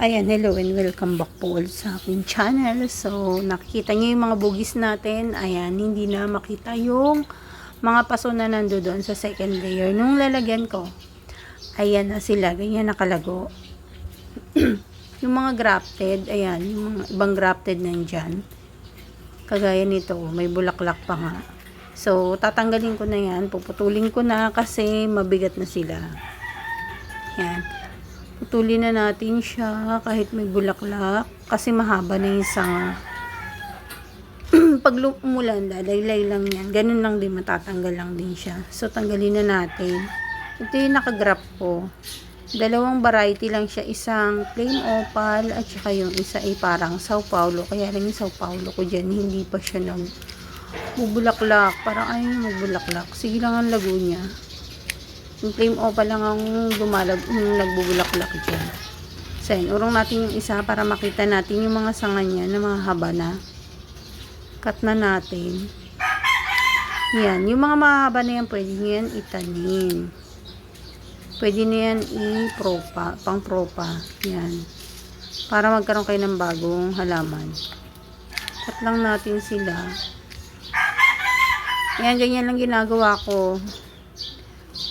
Ayan, hello and welcome back po ulit sa aking channel. So, nakikita niyo yung mga bugis natin. Ayan, hindi na makita yung mga paso na nando doon sa second layer. Nung lalagyan ko, ayan na sila. Ganyan nakalago. yung mga grafted, ayan, yung mga ibang grafted nandyan. Kagaya nito, may bulaklak pa nga. So, tatanggalin ko na yan. Puputulin ko na kasi mabigat na sila. Yan. Putulin na natin siya kahit may bulaklak kasi mahaba na yung sanga. Pag umulan, lalaylay lang yan. Ganun lang din, matatanggal lang din siya. So, tanggalin na natin. Ito yung nakagrap ko. Dalawang variety lang siya. Isang plain opal at saka yung isa ay parang Sao Paulo. Kaya lang yung Sao Paulo ko dyan, hindi pa siya nag bubulaklak. Parang ayaw niya magbulaklak. Sige lang ang lago niya. Yung flame opal lang ang dumalag, yung nagbubulaklak dyan. So, yun, urong natin yung isa para makita natin yung mga sanga niya na mga haba na. Cut na natin. Yan. Yung mga mahaba na yan, pwede nyo yan itanim. Pwede na yan i-propa, pang propa. Yan. Para magkaroon kayo ng bagong halaman. Cut lang natin sila. Yan, ganyan lang ginagawa ko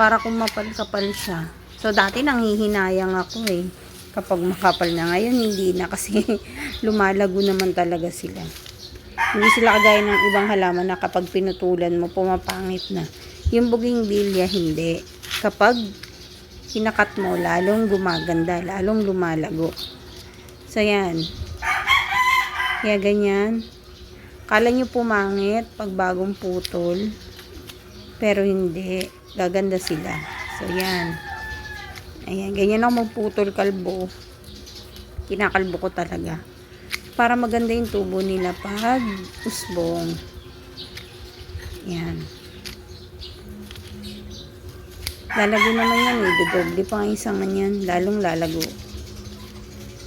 para kumapal-kapal siya. So, dati nanghihinayang ako eh. Kapag makapal na ngayon, hindi na kasi lumalago naman talaga sila. Hindi sila kagaya ng ibang halaman na kapag pinutulan mo, pumapangit na. Yung buging bilya, hindi. Kapag hinakat mo, lalong gumaganda, lalong lumalago. So, yan. Kaya ganyan. Kala nyo pumangit pag bagong putol. Pero hindi gaganda sila. So, yan. Ayan, ganyan ako magputol kalbo. Kinakalbo ko talaga. Para maganda yung tubo nila pag usbong. Yan. Lalago naman yan eh. Dodoble pa ang isang yan. Lalong lalago.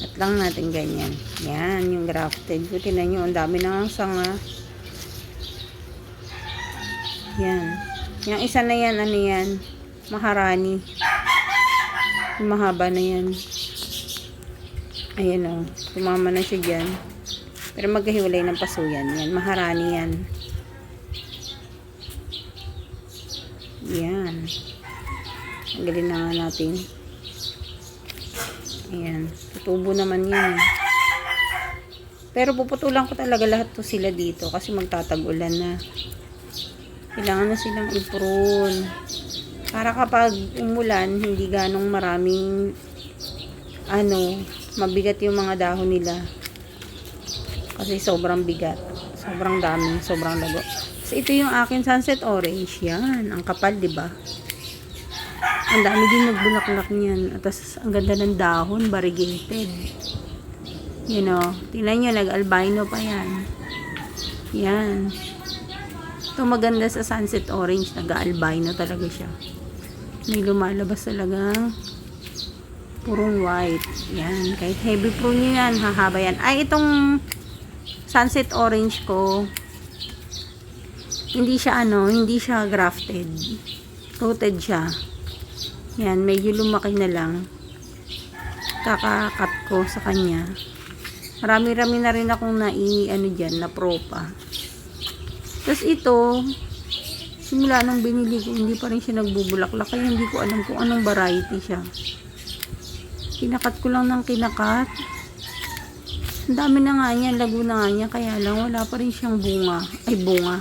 At lang natin ganyan. Yan, yung grafted ko. Tinan nyo, ang dami na ang sanga. Yan. Yung isa na yan, ano yan? Maharani. Mahaba na yan. Ayan o. Tumama na siya dyan. Pero magkahiwalay ng paso yan. Yan. Maharani yan. Yan. Tanggalin na nga natin. Ayan. Tutubo naman yan. eh. Pero puputulan ko talaga lahat to sila dito kasi magtatag-ulan na kailangan na silang i-prune. Para kapag umulan, hindi ganong maraming ano, mabigat yung mga dahon nila. Kasi sobrang bigat. Sobrang dami, sobrang lago. So, ito yung akin sunset orange. Yan, ang kapal, di ba? Ang dami din nagbulaklak niyan. At ang ganda ng dahon, variegated. You know, tingnan nyo, nag-albino pa yan. Yan. Ito maganda sa sunset orange. Nag-albino talaga siya. May lumalabas talagang purong white. Yan. Kahit heavy prune nyo yan, hahaba yan. Ay, itong sunset orange ko, hindi siya ano, hindi siya grafted. Rooted siya. Yan, medyo lumaki na lang. Kakakat ko sa kanya. Marami-rami na rin akong nai, ano dyan, na propa. Tapos ito, simula nung binili ko, hindi pa rin siya nagbubulaklak. Kaya hindi ko alam kung anong variety siya. Kinakat ko lang ng kinakat. Ang dami na nga niya, lago na nga niya. Kaya lang, wala pa rin siyang bunga. Ay, bunga.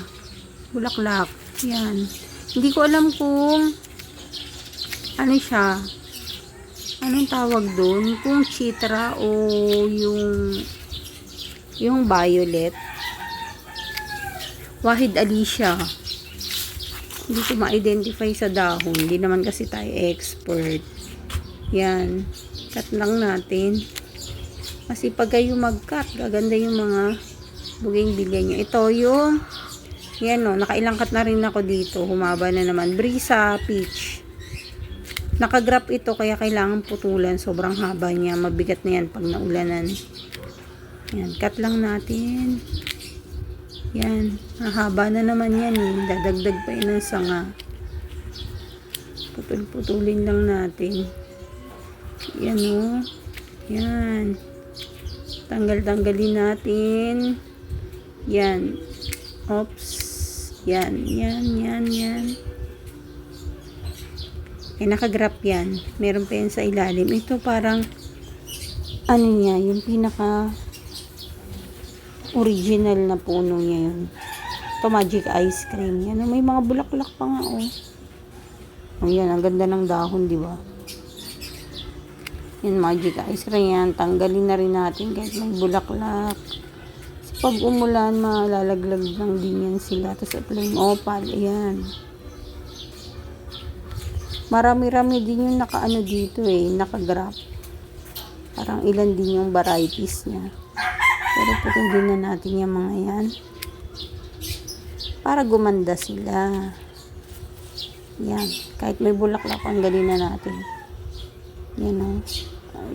Bulaklak. Yan. Hindi ko alam kung ano siya. Anong tawag doon? Kung chitra o yung yung violet. Wahid Alicia. Hindi ko ma-identify sa dahon. Hindi naman kasi tayo expert. Yan. Cut lang natin. Kasi pag kayo mag-cut, gaganda yung mga buging bilya nyo. Ito yung yan o, nakailang cut na rin ako dito. Humaba na naman. Brisa, peach. Nakagrap ito kaya kailangan putulan. Sobrang haba niya. Mabigat na yan pag naulanan. Yan, cut lang natin. Yan, mahaba na naman yan eh. Dadagdag pa yun ng sanga. Putul-putulin lang natin. Yan o. Yan. Tanggal-tanggalin natin. Yan. Oops. Yan, yan, yan, yan. Eh, nakagrap yan. Meron pa yan sa ilalim. Ito parang, ano niya, yung pinaka original na puno niya yun. Ito, magic ice cream. Yan, may mga bulaklak pa nga, oh. Oh, yan, ang ganda ng dahon, di ba? Yan, magic ice cream yan. Tanggalin na rin natin kahit may bulaklak. Kasi pag umulan, malalaglag lang din yan sila. Tapos yung opal. Ayan. Marami-rami din yung nakaano dito eh. Nakagrap. Parang ilan din yung varieties niya. Pero putulin na natin yung mga yan. Para gumanda sila. Yan. Kahit may bulaklak, ang galing na natin. Yan o.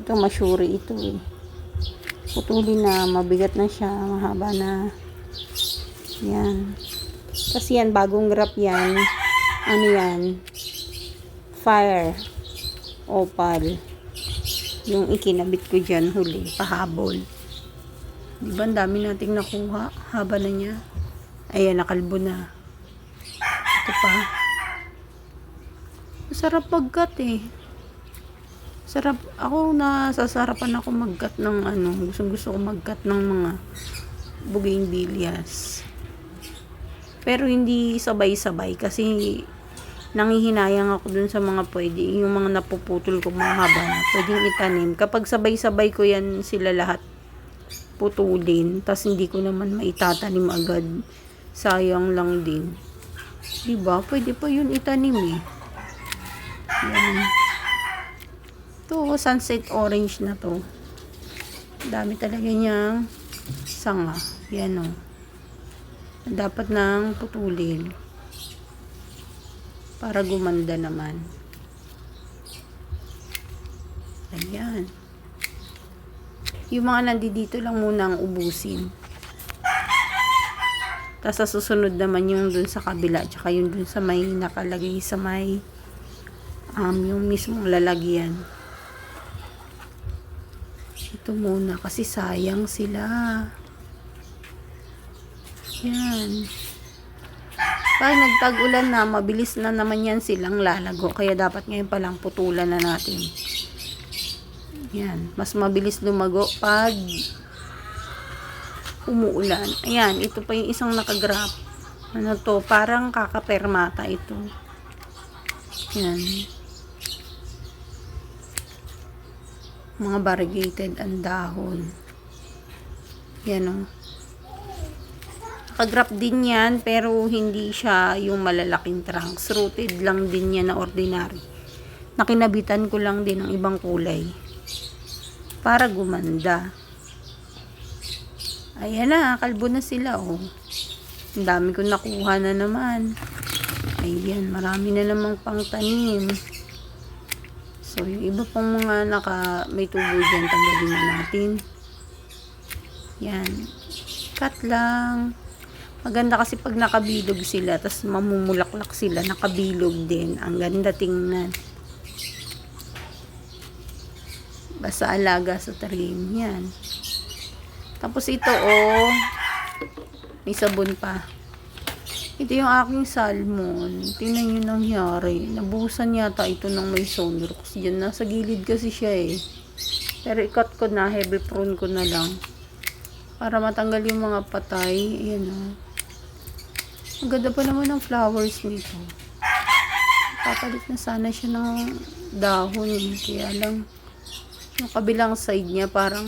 Ito, masyuri ito eh. Putulin na, mabigat na siya, mahaba na. Yan. Kasi yan, bagong grap yan. Ano yan? Fire. Opal. Yung ikinabit ko dyan huli, pahabol. Di ba, ang dami nating nakuha. Haba na niya. Ayan, nakalbo na. Ito pa. Masarap magkat eh. Sarap. Ako nasasarapan ako magkat ng ano. Gusto gusto ko magkat ng mga bougainvilleas. Pero hindi sabay-sabay kasi nangihinayang ako dun sa mga pwede. Yung mga napuputol ko mga haba na. Pwedeng itanim. Kapag sabay-sabay ko yan sila lahat putulin. tas hindi ko naman maitatanim agad. Sayang lang din. Diba? Pwede pa yun itanim eh. Yan. Ito, sunset orange na to. Dami talaga niyang sanga. Yan o. Dapat nang putulin. Para gumanda naman. Ayan. Yung mga nandito lang muna ang ubusin. Tapos sa susunod naman yung dun sa kabila. Tsaka yung dun sa may nakalagay sa may um, yung mismong lalagyan. Ito muna kasi sayang sila. Yan. Pag nagtag-ulan na, mabilis na naman yan silang lalago. Kaya dapat ngayon palang putulan na natin. Yan. Mas mabilis lumago pag umuulan. Ayan. Ito pa yung isang nakagraph. Ano to? Parang kakapermata ito. Yan. Mga variegated ang dahon. Yan o. Nakagrap din yan, pero hindi siya yung malalaking trunks. Rooted lang din yan na ordinary. Nakinabitan ko lang din ng ibang kulay. Para gumanda. Ayan na, kalbo na sila, oh. Ang dami ko nakuha na naman. Ayan, marami na namang pangtanim. So, yung iba pang mga naka, may tubo dyan, tanggalin na natin. Yan. Cut lang. Maganda kasi pag nakabilog sila, tapos mamumulaklak sila, nakabilog din. Ang ganda tingnan. Basta alaga sa trim. Yan. Tapos ito, oh, may sabon pa. Ito yung aking salmon. Tingnan nyo nangyari. Nabuhusan yata ito ng may sunrox. Diyan, nasa gilid kasi siya eh. Pero ikat ko na, heavy prune ko na lang. Para matanggal yung mga patay. Ayan o. Ang ganda pa naman ng flowers nito. Papalit na sana siya ng dahon. Kaya lang, yung kabilang side niya parang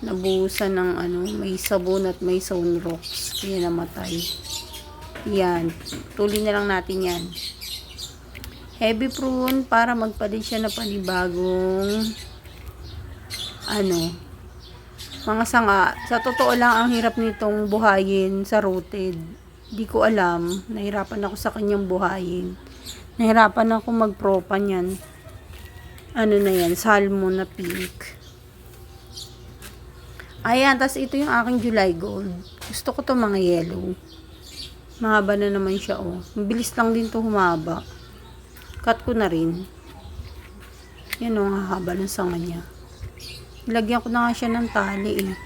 nabuhusan ng ano, may sabon at may sunrox. Kaya namatay. Yan. Tuloy na lang natin yan. Heavy prune para magpalit siya na panibagong ano, mga sanga. Sa totoo lang, ang hirap nitong buhayin sa rooted. Di ko alam. Nahirapan ako sa kanyang buhayin. Nahirapan ako magpropa niyan. Ano na yan? Salmon na pink. Ayan, tas ito yung aking July Gold. Gusto ko to mga yellow. Mahaba na naman siya, oh. Mabilis lang din to humaba. Cut ko na rin. Yan o, ang haba ng sanga niya. Lagyan ko na nga siya ng tali eh.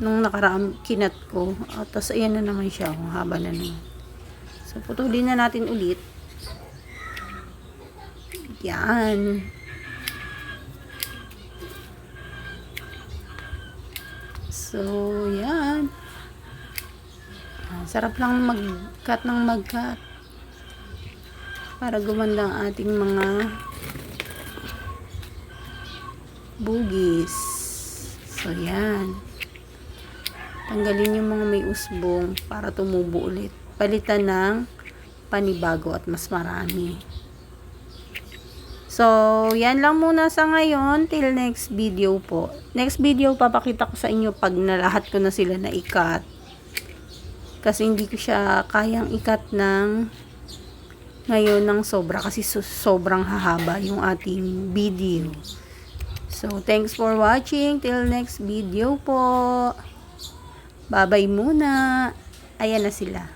Nung nakaraang kinat ko. At tas ayan na naman siya. Ang haba na naman. So, putulin na natin ulit. Yan. So, yan. Ah, Sarap lang mag-cut ng mag-cut. Para gumanda ang ating mga bugis. So, yan. Tanggalin yung mga may usbong para tumubo ulit. Palitan ng panibago at mas marami. So, yan lang muna sa ngayon. Till next video po. Next video, papakita ko sa inyo pag nalahat ko na sila na ikat. Kasi hindi ko siya kayang ikat ng ngayon ng sobra kasi so- sobrang hahaba yung ating video. So, thanks for watching. Till next video po. Babay muna. Ayan na sila.